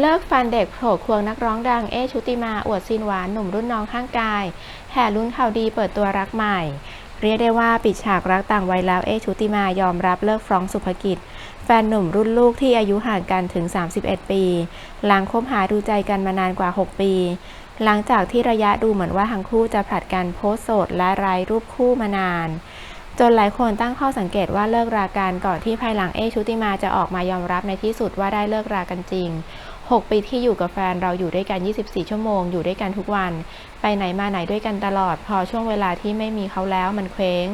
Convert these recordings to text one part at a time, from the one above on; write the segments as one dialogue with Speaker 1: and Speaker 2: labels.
Speaker 1: เลิกฟันเด็กโผล่ควงนักร้องดังเอชุติมาอวดซีนหวานหนุ่มรุ่นน้องข้างกาย แห่ลุ้นข่าวดีเปิดตัวรักใหม่ เรียกได้ว่าปิดฉากรักต่างวัยแล้วเอชุติมายอมรับเลิกฟรองสุภกิจ แฟนหนุ่มรุ่นลูกที่อายุห่างกันถึง 31 ปี หลังคบหาดูใจกันมานานกว่า 6 ปี หลังจากที่ระยะดูเหมือนว่าทั้งคู่จะผลัดกันโพสโสดและไร้รูปคู่มานานจนหลายคนตั้งข้อสังเกตว่าเลิกรากันก่อนที่ภายหลังเอชุติมาจะออกมายอมรับในที่สุดว่าได้เลิกรากันจริง 6 ปีที่อยู่กับแฟนเราอยู่ด้วยกัน 24 ชั่วโมง อยู่ด้วยกันทุกวัน ไปไหนมาไหนด้วยกันตลอด พอช่วงเวลาที่ไม่มีเขาแล้วมันเคว้ง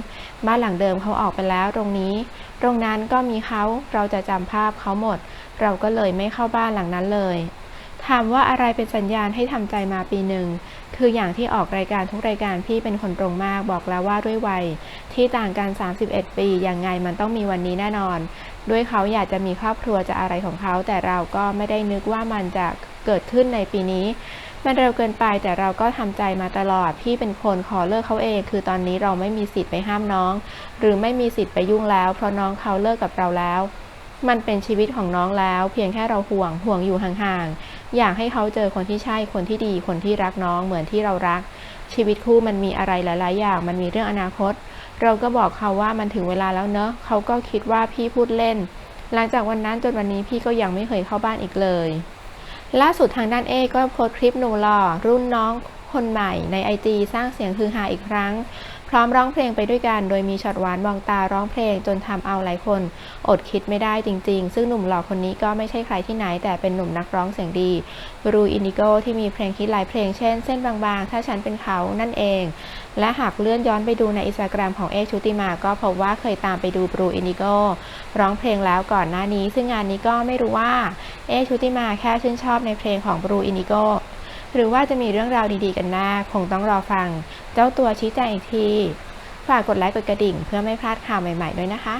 Speaker 1: บ้านหลังเดิมเขาออกไปแล้วตรงนี้ ตรงนั้นก็มีเขาเราจะจำภาพเขาหมด เราก็เลยไม่เข้าบ้านหลังนั้นเลยถามว่าอะไรเป็นสัญญาณให้ทำใจมาปีหนึ่ง คืออย่างที่ออกรายการทุกรายการพี่เป็นคนตรงมากบอกแล้วว่าด้วยวัย ที่ต่างกัน 31 ปี ยังไงมันต้องมีวันนี้แน่นอน ด้วยเขาอยากจะมีครอบครัวจะอะไรของเขา แต่เราก็ไม่ได้นึกว่ามันจะเกิดขึ้นในปีนี้ มันเร็วเกินไปแต่เราก็ทำใจมาตลอดพี่เป็นคนขอเลิกเขาเอง คือตอนนี้เราไม่มีสิทธิ์ไปห้ามน้อง หรือไม่มีสิทธิ์ไปยุ่งแล้ว เพราะน้องเขาเลิกกับเราแล้ว มันเป็นชีวิตของน้องแล้ว เพียงแค่เราห่วงห่วงอยู่ห่างๆอยากให้เขาเจอคนที่ใช่คนที่ดีคนที่รักน้องเหมือนที่เรารัก ชีวิตคู่มันมีอะไรหลายๆอย่าง มันมีเรื่องอนาคต เราก็บอกเขาว่ามันถึงเวลาแล้วเนอะเขาก็คิดว่าพี่พูดเล่น หลังจากวันนั้นจนวันนี้พี่ก็ยังไม่เคยเข้าบ้านอีกเลย ล่าสุดทางด้านเอก็โพสคลิปหนุ่มหล่อรุ่นน้อง คนใหม่ในไอจีสร้างเสียงฮือฮาอีกครั้ง พร้อมร้องเพลงไปด้วยกัน โดยมีช็อตหวานมองตาร้องเพลงจนทำเอาหลายคน อดคิดไม่ได้จริง ๆ ซึ่งหนุ่มหล่อคนนี้ก็ไม่ใช่ใครที่ไหน แต่เป็นหนุ่มนักร้องเสียงดีบรูอินดิโกที่มีเพลงฮิตหลายเพลงเช่นเส้นบางๆ ถ้าฉันเป็นเขานั่นเอง และหากเลื่อนย้อนไปดูในอินสตาแกรมของเอกชุติมา ก็พบว่าเคยตามไปดูบรูอินดิโกร้องเพลงแล้วก่อนหน้านี้ ซึ่งงานนี้ก็ไม่รู้ว่าเอกชุติมาแค่ชื่นชอบในเพลงของบรูอินดิโก หรือว่าจะมีเรื่องราวดีๆกันหน้า คงต้องรอฟัง เจ้าตัวชี้แจงอีกที ฝากกดไลค์กดกระดิ่ง เพื่อไม่พลาดข่าวใหม่ ๆ ด้วยนะคะ